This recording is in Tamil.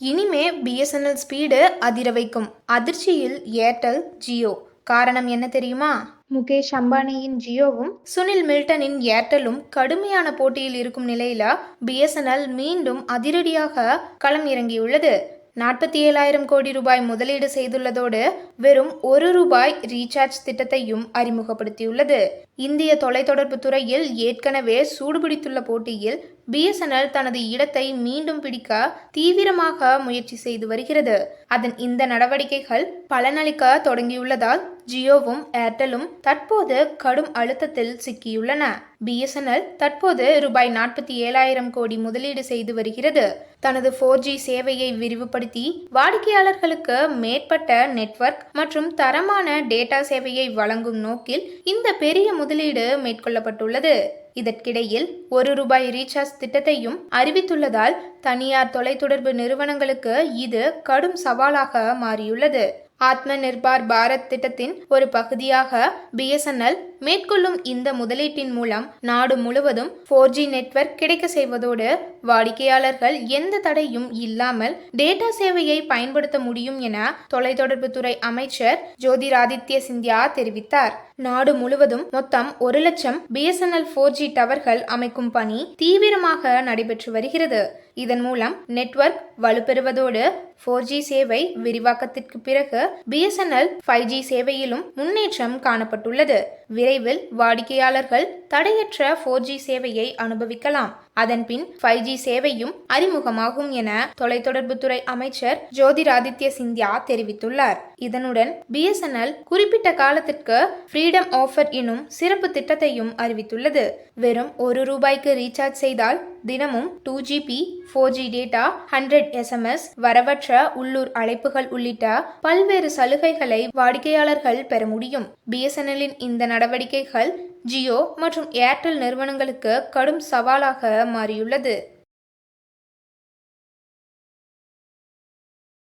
இனிமே பிஎஸ்என்எல் ஸ்பீடு அதிர வைக்கும். அதிர்ச்சியில் ஏர்டெல் ஜியோ காரணம் என்ன தெரியுமா? முகேஷ் அம்பானியின் ஜியோவும் சுனில் மில்டனின் ஏர்டெல்லும் கடுமையான போட்டியில் இருக்கும் நிலையில பிஎஸ்என்எல் மீண்டும் அதிரடியாக களம் இறங்கியுள்ளது. நாற்பத்தி ஏழாயிரம் கோடி ரூபாய் முதலீடு செய்துள்ளதோடு வெறும் ஒரு ரூபாய் ரீசார்ஜ் திட்டத்தையும் அறிமுகப்படுத்தியுள்ளது. இந்திய தொலைத்தொடர்பு துறையில் ஏற்கனவே சூடுபிடித்துள்ள போட்டியில் பிஎஸ்என்எல் தனது இடத்தை மீண்டும் பிடிக்க தீவிரமாக முயற்சி செய்து வருகிறது. அதன் இந்த நடவடிக்கைகள் பலனளிக்க தொடங்கியுள்ளதால் ஜியோவும் ஏர்டெல்லும் தற்போது கடும் அழுத்தத்தில் சிக்கியுள்ளன. பிஎஸ்என்எல் தற்போது ரூபாய் நாற்பத்தி ஏழாயிரம் கோடி முதலீடு செய்து வருகிறது. தனது ஃபோர் ஜி சேவையை விரிவுபடுத்தி வாடிக்கையாளர்களுக்கு மேற்பட்ட நெட்வொர்க் மற்றும் தரமான டேட்டா சேவையை வழங்கும் நோக்கில் இந்த பெரிய முதலீடு மேற்கொள்ளப்பட்டுள்ளது. இதற்கிடையில் ஒரு ரூபாய் ரீசார்ஜ் திட்டத்தையும் அறிவித்துள்ளதால் தனியார் தொலைத்தொடர்பு நிறுவனங்களுக்கு இது கடும் சவாலாக மாறியுள்ளது. ஆத்ம நிர்பார் பாரத் திட்டத்தின் ஒரு பகுதியாக பிஎஸ்என்எல் மேற்கொள்ளும் இந்த முதலீட்டின் மூலம் நாடு முழுவதும் ஃபோர் ஜி நெட்வொர்க் கிடைக்க செய்வதோடு வாடிக்கையாளர்கள் எந்த தடையும் இல்லாமல் டேட்டா சேவையை பயன்படுத்த முடியும் என தொலைத்தொடர்புத்துறை அமைச்சர் ஜோதிராதித்ய சிந்தியா தெரிவித்தார். நாடு முழுவதும் மொத்தம் ஒரு லட்சம் பிஎஸ்என்எல் ஃபோர் ஜி டவர்கள் அமைக்கும் பணி தீவிரமாக நடைபெற்று வருகிறது. இதன் மூலம் நெட்வொர்க் வலுப்பெறுவதோடு ஃபோர் ஜி சேவை விரிவாக்கத்திற்கு பிறகு பிஎஸ்என்எல் ஃபைவ் ஜி சேவையிலும் முன்னேற்றம் காணப்பட்டுள்ளது. விரைவில் வாடிக்கையாளர்கள் தடையற்ற ஃபோர் ஜி சேவையை அனுபவிக்கலாம். அதன்பின் ஃபைவ் ஜி சேவையும் அறிமுகமாகும் என தொலைத்தொடர்புத்துறை அமைச்சர் ஜோதிராதித்ய சிந்தியா தெரிவித்துள்ளார். இதனுடன் பிஎஸ்என்எல் குறிப்பிட்ட காலத்திற்கு ஃப்ரீடம் ஆஃபர் எனும் சிறப்பு திட்டத்தையும் அறிவித்துள்ளது. வெறும் ஒரு ரூபாய்க்கு ரீசார்ஜ் செய்தால் தினமும் two GB four G data hundred SMS வரவற்ற உள்ளூர் அழைப்புகள் உள்ளிட்ட பல்வேறு சலுகைகளை வாடிக்கையாளர்கள் பெற முடியும். பிஎஸ்என்எல்லின் இந்த நடவடிக்கைகள் ஜியோ மற்றும் ஏர்டெல் நிறுவனங்களுக்கு கடும் சவாலாக மாறியுள்ளது.